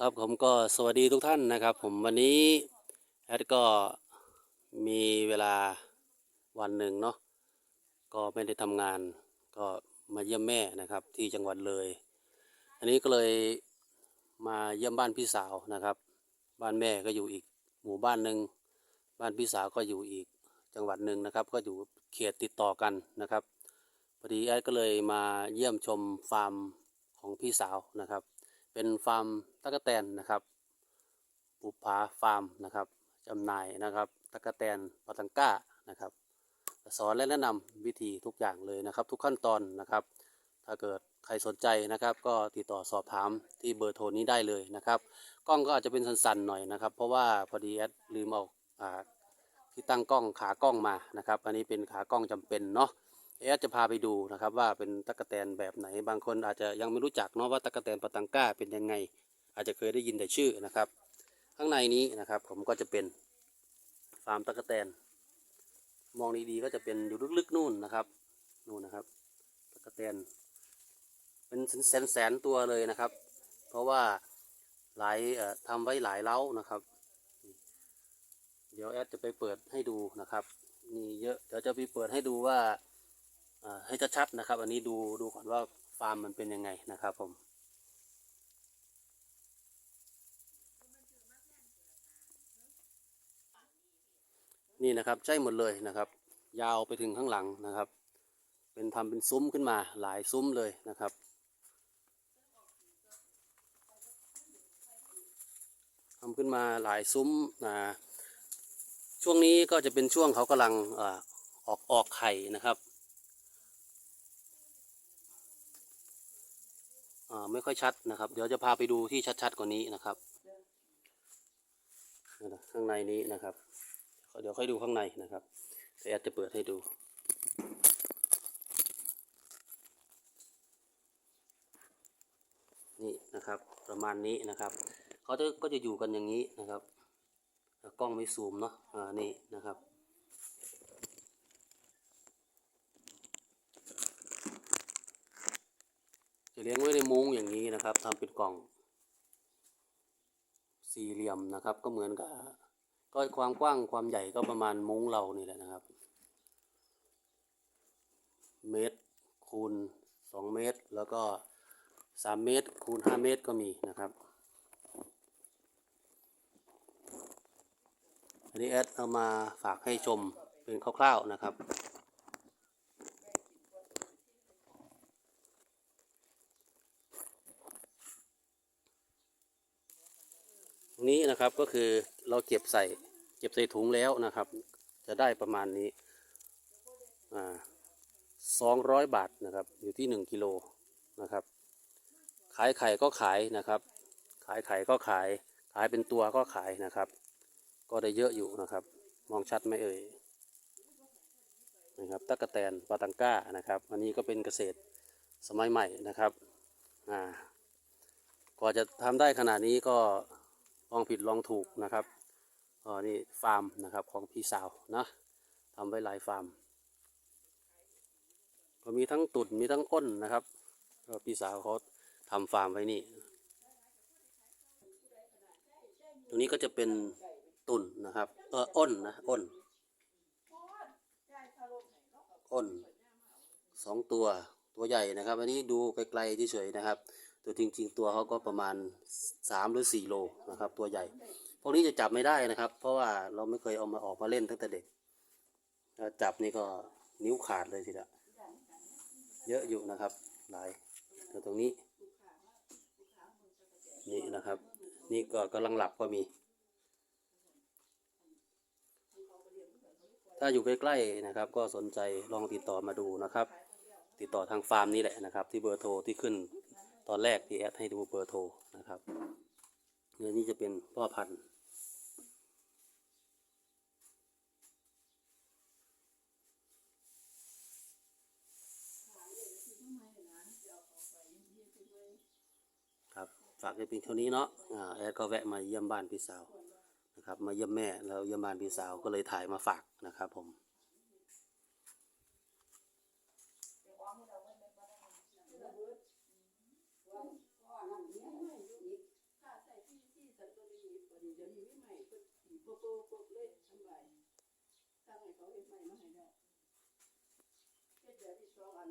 ครับผมก็สวัสดีทุกท่านนะครับ ผมวันนี้แอดก็มีเวลาวันหนึ่งเนาะก็ไม่ได้ทำงาน ก็มาเยี่ยมแม่นะครับที่จังหวัดเลย อันนี้ก็เลยมาเยี่ยมบ้านพี่สาวนะครับ บ้านแม่ก็อยู่อีกหมู่บ้านหนึ่งบ้านพี่สาวก็อยู่อีกจังหวัดหนึ่งนะครับ ก็อยู่เขตติดต่อกันนะครับพอดีแอดก็เลยมาเยี่ยมชมฟาร์มของพี่สาวนะครับ เป็นฟาร์มตะกแตนนะครับบุปผาฟาร์มนะครับจำหน่ายนะครับตะกแตนปาตังก้านะครับ สอนและแนะนำวิธีทุกอย่างเลยนะครับ ทุกขั้นตอนนะครับ ถ้าเกิดใครสนใจนะครับ ก็ติดต่อสอบถามที่เบอร์โทรนี้ได้เลยนะครับ กล้องก็อาจจะเป็นสั้นๆหน่อยนะครับ เพราะว่าพอดีแอดลืมเอาอ่าที่ตั้งกล้องขากล้องมานะครับ อันนี้เป็นขากล้องจำเป็นเนาะ เอะจะพาไปดูนะครับว่าเป็นตะกแตนแบบไหน บางคนอาจจะยังไม่รู้จักเนาะว่าตะกแตนปาตังก้าเป็นยังไง อาจจะเคยได้ยินแต่ชื่อนะครับ ข้างในนี้นะครับผมก็จะเป็นฟาร์มตะกแตน มองดีๆก็จะเป็นอยู่ลึกๆนู่นนะครับนู่นนะครับตะกแตน เป็นแสนๆตัวเลยนะครับ เพราะว่าหลายทำไว้หลายเล้านะครับ เดี๋ยวแอดจะไปเปิดให้ดูนะครับ นี่เยอะเดี๋ยวจะไปเปิดให้ดูว่า ให้ชัดๆนะครับ อันนี้ดูดูก่อนว่าฟาร์มมันเป็นยังไงนะครับผมนี่นะครับใช่หมดเลยนะครับ ยาวไปถึงข้างหลังนะครับ เป็นทำเป็นซุ้มขึ้นมาหลายซุ้มเลยนะครับทำขึ้นมาหลายซุ้มอ่าช่วงนี้ก็จะเป็นช่วงเขากำลังออกออกไข่นะครับ อ่า ไม่ค่อยชัดนะครับ เดี๋ยวจะพาไปดูที่ชัดๆกว่านี้นะครับข้างในนี้นะครับ เดี๋ยวค่อยดูข้างในนะครับแต่แอดจะเปิดให้ดูนี่นะครับประมาณนี้นะครับเขาจะก็จะอยู่กันอย่างนี้นะครับกล้องไม่ซูมเนาะอ่านี่นะครับ จะเลี้ยงไว้ในมุ้งอย่างนี้นะครับทำเป็นกล่อง สี่เหลี่ยมนะครับ ก็เหมือนกับก็ความกว้างความใหญ่ก็ประมาณมุ้งเรานี่แหละนะครับ เมตรคูณสองเมตร แล้วก็สามเมตรคูณห้าเมตรก็มีนะครับ อันนี้แอดเอามาฝากให้ชมเป็นคร่าวๆนะครับ ตรง นี้นะครับก็คือเราเก็บใส่เก็บใส่ถุงแล้วนะครับ จะได้ประมาณนี้สองร้อยบาทนะครับอยู่ที่หนึ่งกิโลนะครับ ขายไข่ก็ขายนะครับ ขายไข่ก็ขาย ขายเป็นตัวก็ขายนะครับ ก็ได้เยอะอยู่นะครับ มองชัดไหมเอ่ยนะครับตะกะแตนปาตังก้านะครับ อันนี้ก็เป็นเกษตรสมัยใหม่นะครับอ่ากว่าจะทำได้ขนาดนี้ก็ ลองผิดลองถูกนะครับอ๋อนี่ฟาร์มนะครับของพี่สาวนะทำไว้หลายฟาร์ม ก็มีทั้งตุ่นมีทั้งอ้นนะครับก็พี่สาวเขาทำฟาร์มไว้นี่ ตรงนี้ก็จะเป็นตุ่นนะครับเอออ้นนะอ้นอ้นสองตัวตัวใหญ่นะครับ อันนี้ดูไกลๆเฉยๆนะครับ ตัวจริง ๆ ตัวเขาก็ประมาณสามหรือสี่โลนะครับ ตัวใหญ่ พวกนี้จะจับไม่ได้นะครับ เพราะว่าเราไม่เคยเอามาออกมาเล่นตั้งแต่เด็กถ้าจับนี่ก็นิ้วขาดเลยทีเดียวเยอะอยู่นะครับ หลายตัวตรงนี้ นี่นะครับ นี่ก็กำลังหลับก็มี ถ้าอยู่ใกล้ๆนะครับ ก็สนใจลองติดต่อมาดูนะครับ ติดต่อทางฟาร์มนี่แหละนะครับ ที่เบอร์โทรที่ขึ้น ตอนแรกที่แอดให้ดูเบอร์โทรนะครับเนื้อนี้จะเป็นพ่อพันธุ์ครับฝากไว้เพียงเท่านี้เนาะแอดก็แวะมาเยี่ยมบ้านพี่สาวนะครับ มาเยี่ยมแม่แล้วเยี่ยมบ้านพี่สาวก็เลยถ่ายมาฝากนะครับผม บกบกเลยสบายตั้งให้เขาเห็นใหม่มาให้ได้เฮ็ดแบบที่สองอัน